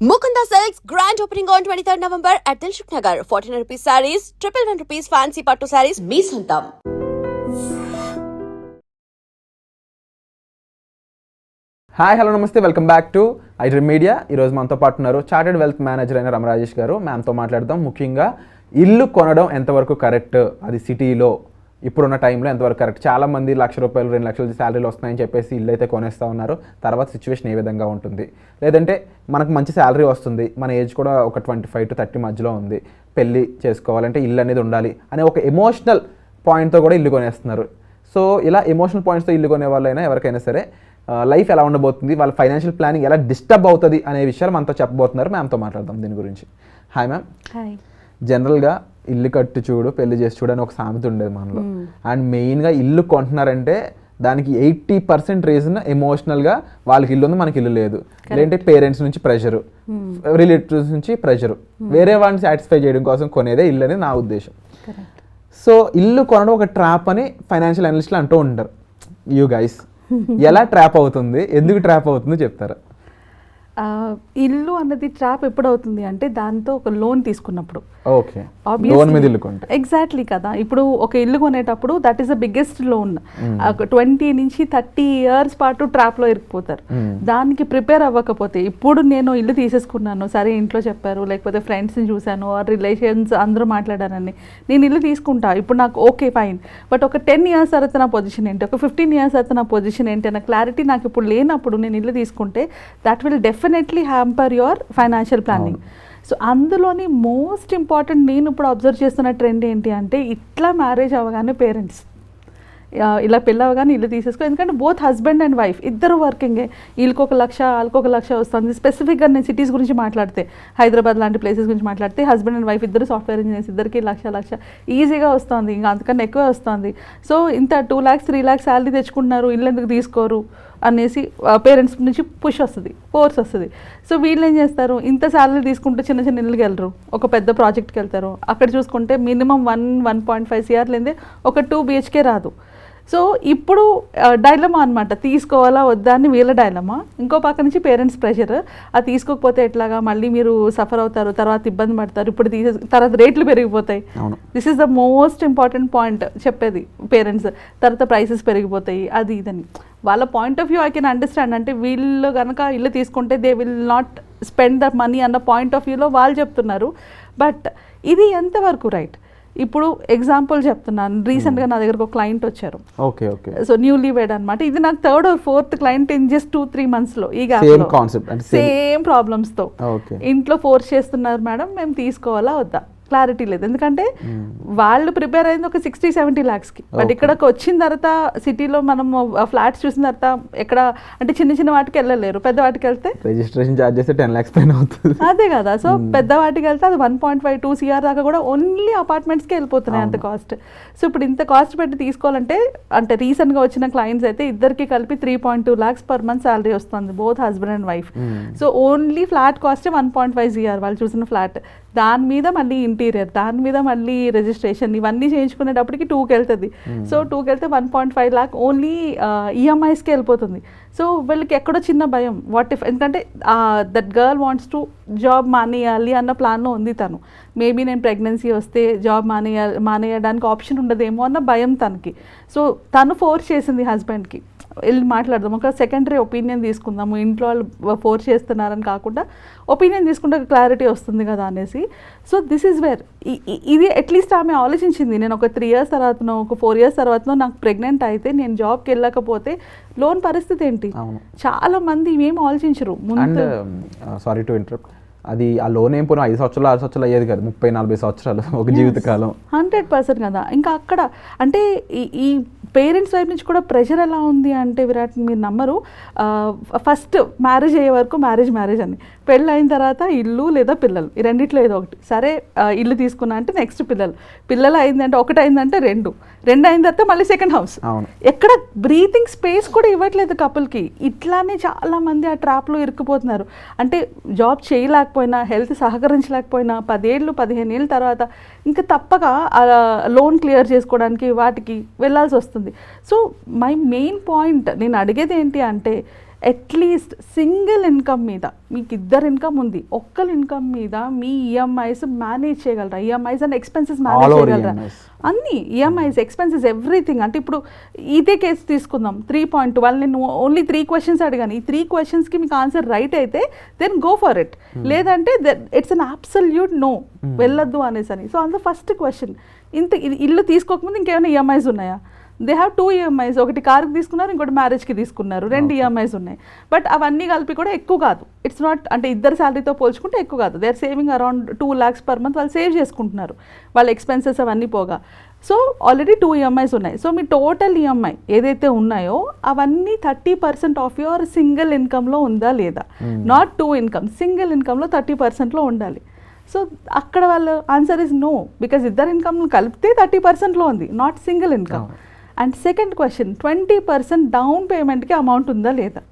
Mukunda Silks grand opening on 23rd November at Dilshuk Nagar. 1400 rupees sarees, triple one rupees fancy patto sarees, మీ సొంతం hi hello నమస్తే welcome back to iDream media ఈరోజు మనతో పాటు ఉన్నారు chartered wealth manager అయిన రమరాజేష్ గారు మ్యామ్తో మాట్లాడదాం ముఖ్యంగా ఇల్లు కొనడం ఎంతవరకు కరెక్ట్ అది సిటీలో ఇప్పుడున్న టైంలో ఎంతవరకు కరెక్ట్ చాలా మంది లక్ష రూపాయలు రెండు లక్షల శాలరీలు వస్తున్నాయని చెప్పేసి ఇల్లు అయితే కొనేస్తూ ఉన్నారు. తర్వాత సిచ్యువేషన్ ఏ విధంగా ఉంటుంది? లేదంటే మనకు మంచి శాలరీ వస్తుంది. మన ఏజ్ కూడా ఒక ట్వంటీ ఫైవ్ టు థర్టీ మధ్యలో ఉంది. పెళ్ళి చేసుకోవాలంటే ఇల్లు అనేది ఉండాలి అనే ఒక ఎమోషనల్ పాయింట్తో కూడా ఇల్లు కొనేస్తున్నారు. సో ఇలా ఎమోషనల్ పాయింట్స్తో ఇల్లు కొనే వాళ్ళైనా ఎవరికైనా సరే లైఫ్ ఎలా ఉండబోతుంది? వాళ్ళ ఫైనాన్షియల్ ప్లానింగ్ ఎలా డిస్టర్బ్ అవుతుంది అనే విషయాలు మనతో చెప్పబోతున్నారు. మ్యామ్తో మాట్లాడదాం దీని గురించి. హాయ్ మ్యామ్ జనరల్గా ఇల్లు కట్టు చూడు పెళ్ళి చేసి చూడు అని ఒక సామెత ఉండేది మనలో. అండ్ మెయిన్గా ఇల్లు కొంటున్నారంటే దానికి ఎయిటీ పర్సెంట్ రీజన్ ఎమోషనల్గా వాళ్ళకి ఇల్లు ఉంది మనకి ఇల్లు లేదు. లేదంటే పేరెంట్స్ నుంచి ప్రెషరు రిలేటివ్స్ నుంచి ప్రెషరు వేరే వాళ్ళని సాటిస్ఫై చేయడం కోసం కొనేదే ఇల్లు అనేది నా ఉద్దేశం. సో ఇల్లు కొనడం ఒక ట్రాప్ అని ఫైనాన్షియల్ అనలిస్టులు అంటూ ఉంటారు. యూ గైస్ ఎలా ట్రాప్ అవుతుంది? ఎందుకు ట్రాప్ అవుతుంది చెప్తారా? ఇల్లు అన్నది ట్రాప్ ఎప్పుడు అవుతుంది అంటే దాంతో ఒక లోన్ తీసుకున్నప్పుడు. ఓకే. ఎగ్జాక్ట్లీ కదా. ఇప్పుడు ఒక ఇల్లు కొనేటప్పుడు that is the biggest loan twenty నుంచి థర్టీ ఇయర్స్ పాటు ట్రాప్లో ఇరికిపోతారు Hmm. దానికి ప్రిపేర్ అవ్వకపోతే ఇప్పుడు నేను ఇల్లు తీసేసుకున్నాను సరే ఇంట్లో చెప్పారు లేకపోతే ఫ్రెండ్స్ని చూశాను రిలేషన్స్ అందరూ మాట్లాడారని నేను ఇల్లు తీసుకుంటా. ఇప్పుడు నాకు ఓకే ఫైన్ బట్ ఒక టెన్ ఇయర్స్ తర్వాత నా పొజిషన్ ఏంటి? ఒక ఫిఫ్టీన్ ఇయర్స్ తర్వాత నా పొజిషన్ ఏంటి? అన్న క్లారిటీ నాకు ఇప్పుడు లేనప్పుడు నేను ఇల్లు తీసుకుంటే that will definitely hamper your financial planning so అందులోని మోస్ట్ ఇంపార్టెంట్ నేను ఇప్పుడు అబ్జర్వ్ చేస్తున్న ట్రెండ్ ఏంటి అంటే ఇట్లా మ్యారేజ్ అవ్వగానే పేరెంట్స్ ఇలా పెళ్ళి అవగానే ఇల్లు తీసేసుకో. ఎందుకంటే బోత్ హస్బెండ్ అండ్ వైఫ్ ఇద్దరు వర్కింగే వీళ్ళకి ఒక లక్ష వాళ్ళకి ఒక లక్ష వస్తుంది. స్పెసిఫిక్గా నేను సిటీస్ గురించి మాట్లాడితే హైదరాబాద్ లాంటి ప్లేసెస్ గురించి మాట్లాడితే హస్బెండ్ అండ్ వైఫ్ ఇద్దరు సాఫ్ట్వేర్ ఇంజనీర్స్ ఇద్దరికి లక్ష లక్ష ఈజీగా వస్తుంది. ఇంకా అంతకన్నా ఎక్కువ వస్తుంది. సో ఇంత two lakhs three lakhs salary తెచ్చుకుంటున్నారు. ఇల్లు ఎందుకు తీసుకోరు? అనేసి పేరెంట్స్ నుంచి పుష్ వస్తుంది ఫోర్స్ వస్తుంది. సో వీళ్ళు ఏం చేస్తారు? ఇంత శాలరీ తీసుకుంటే చిన్న చిన్న ఇళ్ళకి వెళ్ళరు ఒక పెద్ద ప్రాజెక్ట్కి వెళ్తారు. అక్కడ చూసుకుంటే minimum one one point five CR లేదే ఒక టూ బిహెచ్కే రాదు. సో ఇప్పుడు డైలమా అనమాట తీసుకోవాలా వద్దా అని వీళ్ళ డైలమా ఇంకో పక్క నుంచి పేరెంట్స్ ప్రెషర్ అది తీసుకోకపోతే ఎట్లాగా? మళ్ళీ మీరు సఫర్ అవుతారు తర్వాత ఇబ్బంది పడతారు. ఇప్పుడు తీసే తర్వాత రేట్లు పెరిగిపోతాయి. This is the most important point చెప్పేది పేరెంట్స్ తర్వాత ప్రైసెస్ పెరిగిపోతాయి. అది ఇదని. వాళ్ళ point of view I can understand అంటే వీళ్ళు కనుక ఇల్లు తీసుకుంటే they will not spend the money అన్న పాయింట్ ఆఫ్ వ్యూలో వాళ్ళు చెప్తున్నారు. బట్ ఇది ఎంతవరకు రైట్ ఇప్పుడు ఎగ్జాంపుల్ చెప్తున్నాను. రీసెంట్గా నా దగ్గరకు ఒక క్లయింట్ వచ్చారు. Okay okay so newly wed అనమాట ఇది నాకు third or fourth client in just two three మంత్స్లో ఈ సేమ్. కాన్సెప్ట్ సేమ్ ప్రాబ్లమ్స్తో ఇంట్లో ఫోర్స్ చేస్తున్నారు మేడం మేము తీసుకోవాలా వద్దా? క్లారిటీ లేదు. ఎందుకంటే వాళ్ళు ప్రిపేర్ అయింది ఒక సిక్స్టీ సెవెంటీ ల్యాక్స్కి బట్. ఇక్కడికి వచ్చిన తర్వాత సిటీలో మనం ఫ్లాట్స్ చూసిన తర్వాత ఎక్కడ అంటే చిన్న చిన్న వాటికి వెళ్ళలేరు. పెద్ద వాటికి వెళ్తే రిజిస్ట్రేషన్ ఛార్జ్ చేస్తే టెన్ ల్యాక్స్ పైన అవుతుంది. అదే కదా. సో పెద్ద వాటికి వెళ్తే అది one point five two CR దాకా కూడా ఓన్లీ అపార్ట్మెంట్స్కి వెళ్ళిపోతున్నాయి అంత కాస్ట్ సో ఇప్పుడు ఇంత కాస్ట్ పెట్టి తీసుకోవాలంటే అంటే రీసెంట్గా వచ్చిన క్లయింట్స్ అయితే ఇద్దరికి కలిపి three point two lakhs per month salary వస్తుంది both husband and wife so only flat cost one point five CR వాళ్ళు చూసిన ఫ్లాట్ దాని మీద మళ్ళీ ఇంటీరియర్ దాని మీద మళ్ళీ రిజిస్ట్రేషన్ ఇవన్నీ చేయించుకునేటప్పటికి టూకి వెళ్తుంది. సో టూకి వెళ్తే one point five lakh only ఈఎంఐస్కి వెళ్ళిపోతుంది. సో వీళ్ళకి ఎక్కడో చిన్న భయం. వాట్ ఇఫ్ ఎందుకంటే that girl wants to job మానేయాలి అన్న ప్లాన్లో ఉంది తను. మేబీ నేను ప్రెగ్నెన్సీ వస్తే జాబ్ మానేయ మానేయడానికి ఆప్షన్ ఉండదేమో అన్న భయం తనకి. సో తను ఫోర్స్ చేసింది హస్బెండ్కి వెళ్ళి మాట్లాడదాం. ఒక సెకండరీ ఒపీనియన్ తీసుకుందాము. ఇంట్లో వాళ్ళు ఫోర్స్ చేస్తున్నారని కాకుండా ఒపీనియన్ తీసుకుంటే క్లారిటీ వస్తుంది కదా అనేసి. సో దిస్ ఈజ్ వేర్ ఇది అట్లీస్ట్ ఆమె ఆలోచించింది. నేను ఒక త్రీ ఇయర్స్ తర్వాతనో ఒక ఫోర్ ఇయర్స్ తర్వాతనో నాకు ప్రెగ్నెంట్ అయితే నేను జాబ్కి వెళ్ళకపోతే లోన్ పరిస్థితి ఏంటి? చాలా మంది ఇవేం ఆలోచించరు. ముందు సారీ టు ఇంటరప్ట్ అది ఆ లోన్ ఏం పోయినా ఐదు సంవత్సరాలు ఆరు సంవత్సరాలు అయ్యేది కాదు. ముప్పై నలభై సంవత్సరాలు ఒక జీవితకాలం. హండ్రెడ్ పర్సెంట్ కదా. ఇంకా అక్కడ అంటే ఈ ఈ పేరెంట్స్ వైపు నుంచి కూడా ప్రెషర్ ఎలా ఉంది అంటే విరాట్ మీరు నమ్మరు. ఫస్ట్ మ్యారేజ్ అయ్యే వరకు మ్యారేజ్ మ్యారేజ్ అని. పెళ్ళి అయిన తర్వాత ఇల్లు లేదా పిల్లలు ఈ రెండిట్లో ఏదో ఒకటి. సరే ఇల్లు తీసుకున్నా అంటే నెక్స్ట్ పిల్లలు. పిల్లలు అయిందంటే ఒకటి అయిందంటే రెండు. రెండు అయిన తర్వాత మళ్ళీ సెకండ్ హౌస్. ఎక్కడ బ్రీతింగ్ స్పేస్ కూడా ఇవ్వట్లేదు కపుల్కి. ఇట్లానే చాలా మంది ఆ ట్రాప్లో ఇరుక్కుపోతున్నారు. అంటే జాబ్ చేయలేకపోయినా హెల్త్ సహకరించలేకపోయినా పదేళ్ళు పదిహేను ఏళ్ళ తర్వాత ఇంకా తప్పక లోన్ క్లియర్ చేసుకోవడానికి వాటికి వెళ్ళాల్సి వస్తుంది. సో మై మెయిన్ పాయింట్ నేను అడిగేది ఏంటి అంటే అట్లీస్ట్ సింగిల్ ఇన్కమ్ మీద మీకు ఇద్దరు ఇన్కమ్ ఉంది ఒక్కరి ఇన్కమ్ మీద మీ ఈఎంఐస్ మేనేజ్ చేయగలరా? EMIs and expenses manage E చేయగలరా EMIs. అన్ని E ఈఎంఐస్ ఎక్స్పెన్సెస్ ఎవ్రీథింగ్ అంటే ఇప్పుడు ఇదే కేసు తీసుకుందాం. త్రీ పాయింట్ వాళ్ళు నేను ఓన్లీ త్రీ క్వశ్చన్స్ అడిగాను. ఈ త్రీ క్వశ్చన్స్కి మీకు ఆన్సర్ రైట్ అయితే దెన్ గో ఫర్ ఇట్ లేదంటే ఇట్స్ అన్ అబ్సల్యూట్ నో వెళ్ళొద్దు అనేసి అని సో అందులో ఫస్ట్ క్వశ్చన్ ఇంత ఇల్లు తీసుకోకముందు ఇంకేమైనా ఈఎంఐస్ ఉన్నాయా? దే హ్యావ్ టూ ఈఎంఐస్ ఒకటి కార్కి తీసుకున్నారు ఇంకోటి మ్యారేజ్కి తీసుకున్నారు. రెండు ఈఎంఐస్ ఉన్నాయి. బట్ అవన్నీ కలిపి కూడా ఎక్కువ కాదు. ఇట్స్ నాట్ అంటే ఇద్దరు శాలరీతో పోల్చుకుంటే ఎక్కువ కాదు. They are saving around two lakhs per month వాళ్ళు సేవ్ చేసుకుంటున్నారు. వాళ్ళ ఎక్స్పెన్సెస్ అవన్నీ పోగా. సో ఆల్రెడీ టూ ఈఎంఐస్ ఉన్నాయి. సో మీ టోటల్ ఈఎంఐ ఏదైతే ఉన్నాయో అవన్నీ thirty percent of your single ఇన్కమ్లో ఉందా లేదా? నాట్ టూ ఇన్కమ్ సింగిల్ ఇన్కమ్లో థర్టీ పర్సెంట్లో ఉండాలి. సో అక్కడ వాళ్ళ ఆన్సర్ ఇస్ నో బికాజ్ ఇద్దరు ఇన్కమ్ కలిపితే థర్టీ పర్సెంట్లో ఉంది not single income and second question twenty percent down పేమెంట్కి amount ఉందా లేదా.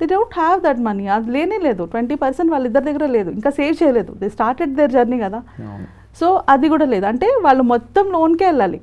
They don't have that money అది లేనే లేదు. ట్వంటీ పర్సెంట్ వాళ్ళిద్దరి దగ్గర లేదు. ఇంకా సేవ్ చేయలేదు. దే స్టార్టెడ్ దేర్ జర్నీ కదా. సో అది కూడా లేదు. అంటే వాళ్ళు మొత్తం లోన్కే వెళ్ళాలి.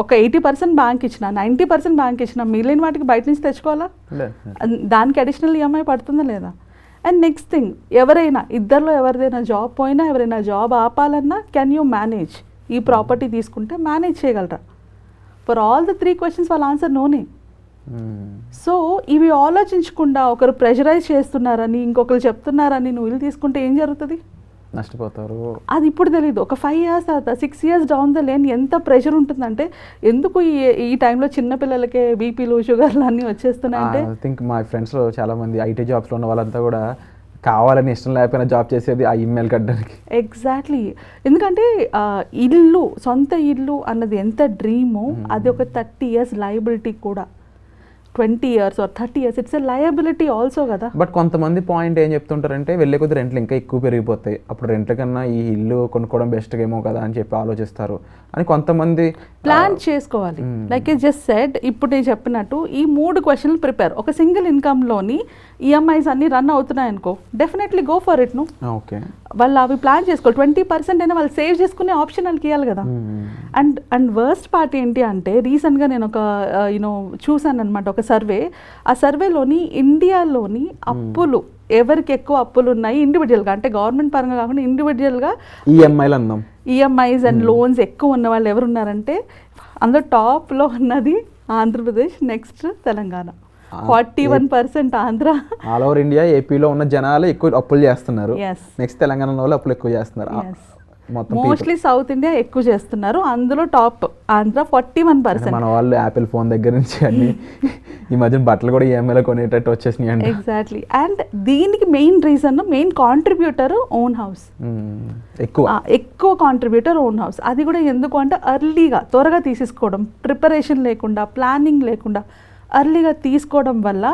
ఒక ఎయిటీ పర్సెంట్ బ్యాంక్ ఇచ్చిన నైంటీ పర్సెంట్ బ్యాంక్ ఇచ్చిన మిగిలిన వాటికి బయట నుంచి తెచ్చుకోవాలా? దానికి అడిషనల్ ఈఎంఐ పడుతుందా లేదా? అండ్ నెక్స్ట్ థింగ్ ఎవరైనా ఇద్దరిలో ఎవరిదైనా జాబ్ పోయినా ఎవరైనా జాబ్ ఆపాలన్నా కెన్ యూ మేనేజ్ ఈ ప్రాపర్టీ తీసుకుంటే మేనేజ్ చేయగలరా? For all the three questions వాళ్ళ ఆన్సర్ నోనే. సో ఇవి ఆలోచించకుండా ఒకరు ప్రెషరైజ్ చేస్తున్నారని ఇంకొకరు చెప్తున్నారని నువ్వు ఇల్లు తీసుకుంటే ఏం జరుగుతుంది? నష్టపోతారు. అది ఇప్పుడు తెలియదు ఒక ఫైవ్ ఇయర్స్ తర్వాత six years down the lane ఎంత ప్రెషర్ ఉంటుందంటే ఎందుకు ఈ ఈ టైంలో చిన్న పిల్లలకే బీపీలు షుగర్లు అన్నీ వచ్చేస్తున్నాయంటే ఐ థింక్ మా ఫ్రెండ్స్లో చాలా మంది ఐటీ జాబ్స్లో ఉన్న వాళ్ళంతా కూడా కావాలని ఇష్టం లేకపోయినా జాబ్ చేసేది ఆ ఇమెయిల్ కట్టడానికి. ఎగ్జాక్ట్లీ ఎందుకంటే ఇల్లు సొంత ఇల్లు అన్నది ఎంత డ్రీమో అది ఒక థర్టీ ఇయర్స్ లయబిలిటీ కూడా. Twenty years or thirty years it's a liability also కదా. బట్ కొంతమంది పాయింట్ ఏం చెప్తుంటారంటే వెళ్ళే కొద్ది రెంట్లు ఇంకా ఎక్కువ పెరిగిపోతాయి. అప్పుడు రెంట్ల కన్నా ఈ ఇల్లు కొనుక్కోవడం బెస్ట్ ఏమో కదా అని చెప్పి ఆలోచిస్తారు. అని కొంతమంది ప్లాన్ చేసుకోవాలి. లైక్ ఏ జస్ట్ సెడ్ ఇప్పుడు నేను చెప్పినట్టు ఈ మూడు క్వశ్చన్లు ప్రిపేర్ ఒక సింగిల్ ఇన్కమ్లోని ఈఎంఐస్ అన్ని రన్ అవుతున్నాయి అనుకో డెఫినెట్లీ గో ఫర్ ఇట్ను ఓకే వాళ్ళు అవి ప్లాన్ చేసుకోవాలి. ట్వంటీ పర్సెంట్ అయినా వాళ్ళు సేవ్ చేసుకునే ఆప్షన్ వాళ్ళకి ఇవ్వాలి కదా. అండ్ అండ్ వర్స్ట్ పార్ట్ ఏంటి అంటే రీసెంట్గా నేను ఒక యూనో చూసాను అనమాట ఒక సర్వే ఆ సర్వేలోని ఇండియాలోని అప్పులు ఎవరికి ఎక్కువ అప్పులు ఉన్నాయి? ఇండివిజువల్గా అంటే గవర్నమెంట్ పరంగా కాకుండా ఇండివిజువల్గా ఈఎంఐలు అందాం. ఈఎంఐస్ అండ్ లోన్స్ ఎక్కువ ఉన్న వాళ్ళు ఎవరు ఉన్నారంటే అందులో టాప్లో ఉన్నది Andhra Pradesh next Telangana. Forty one percent Andhra. All over India ఏపీలో ఉన్న జనాలు ఎక్కువ అప్పులు చేస్తున్నారు. నెక్స్ట్ తెలంగాణ వాళ్ళు అప్పులు ఎక్కువ చేస్తున్నారు. మోస్ట్లీ సౌత్ ఇండియా ఎక్కువ చేస్తున్నారు. అందులో top Andhra forty one percent. మన వాళ్ళు యాపిల్ ఫోన్ దగ్గర నుంచి అన్ని ఈ మధ్య బట్టలు కూడా ఈఎంఐలో కొనేటట్టు వచ్చేసినాయి అండి ఎగ్జాక్ట్లీ అండ్ దీనికి main reason main contributor own house. ఎక్కువ. ఎక్కువ కాంట్రిబ్యూటర్ ఓన్ హౌస్ అది కూడా ఎందుకు అంటే అర్లీగా త్వరగా తీసేసుకోవడం. ప్రిపరేషన్ లేకుండా ప్లానింగ్ లేకుండా. అర్లీగా తీసుకోవడం వల్ల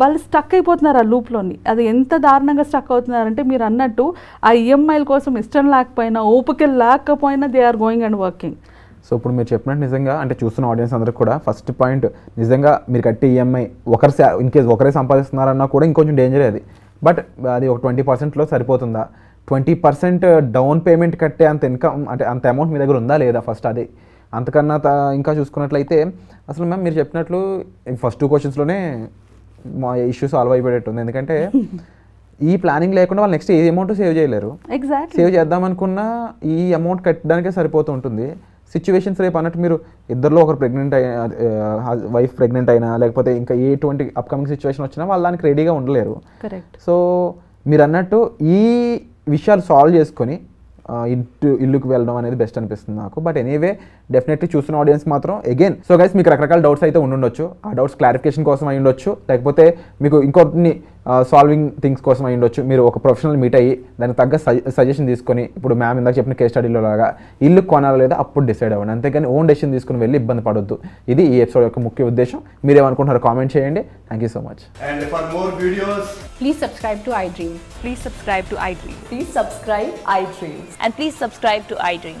వాళ్ళు స్టక్ అయిపోతున్నారు ఆ లూప్లోని అది ఎంత దారుణంగా స్టక్ అవుతున్నారంటే మీరు అన్నట్టు ఆ ఈఎంఐల కోసం ఇష్టం లేకపోయినా ఓపిక లేకపోయినా they are going and working so ఇప్పుడు మీరు చెప్పినట్టు నిజంగా అంటే చూస్తున్న ఆడియన్స్ అందరికి కూడా ఫస్ట్ పాయింట్ నిజంగా మీరు కట్టే ఈఎంఐ ఒకరి ఇన్ కేస్ ఒకరే సంపాదిస్తున్నారన్నా కూడా ఇంకొంచెం డేంజర్ అది. బట్ అది ఒక ట్వంటీ పర్సెంట్లో సరిపోతుందా? ట్వంటీ పర్సెంట్ డౌన్ పేమెంట్ కట్టే అంత ఇన్కమ్ అంటే అంత అమౌంట్ మీ దగ్గర ఉందా లేదా ఫస్ట్ అది? అంతకన్నా త- ఇంకా చూసుకున్నట్లయితే అసలు మ్యామ్ మీరు చెప్పినట్లు ఫస్ట్ టూ క్వశ్చన్స్లోనే మా ఇష్యూ సాల్వ్ అయిపోయేటట్టు ఉంది ఎందుకంటే ఈ ప్లానింగ్ లేకుండా వాళ్ళు నెక్స్ట్ ఏ అమౌంట్ సేవ్ చేయలేరు. ఎగ్జాక్ట్లీ సేవ్ చేద్దాం అనుకున్నా ఈ అమౌంట్ కట్టడానికే సరిపోతూ ఉంటుంది. సిచ్యువేషన్స్ రేపు అన్నట్టు మీరు ఇద్దరిలో ఒకరు ప్రెగ్నెంట్ వైఫ్ ప్రెగ్నెంట్ అయినా లేకపోతే ఇంకా ఎటువంటి అప్కమింగ్ సిచ్యువేషన్ వచ్చినా వాళ్ళు దానికి రెడీగా ఉండలేరు. కరెక్ట్ సో మీరు అన్నట్టు ఈ విషయాలు సాల్వ్ చేసుకొని ఇంటి ఇల్లుకి వెళ్ళడం అనేది బెస్ట్ అనిపిస్తుంది నాకు. బట్ ఎనీవే డెఫినెట్లీ చూస్తున్న ఆడియన్స్ మాత్రం అగైన్ సో గైస్ మీకు రకరకాల డౌట్స్ అయితే ఉండుండొచ్చు ఆ డౌట్స్ క్లారిఫికేషన్ కోసం అయి ఉండొచ్చు లేకపోతే మీకు ఇంకొన్ని సాల్వింగ్ థింగ్స్ కోసం అయి ఉండొచ్చు మీరు ఒక ప్రొఫెషనల్ మీట్ అయ్యి దానికి తగ్గ సజెషన్ తీసుకొని ఇప్పుడు మ్యామ్ ఇందాక చెప్పిన కేస్ స్టడీలో లాగా ఇల్లు కొనాలా లేదా అప్పుడు డిసైడ్ అవ్వండి అంతేగాని ఓన్ డెసిషన్ తీసుకుని వెళ్ళి ఇబ్బంది పడొద్దు ఇది ఈ ఎపిసోడ్ యొక్క ముఖ్య ఉద్దేశం మీరేమనుకుంటున్నారో కామెంట్ చేయండి thank you so much And for more videos, Please subscribe to iDream. Please subscribe to iDream. Please subscribe iDream. And please subscribe to iDream.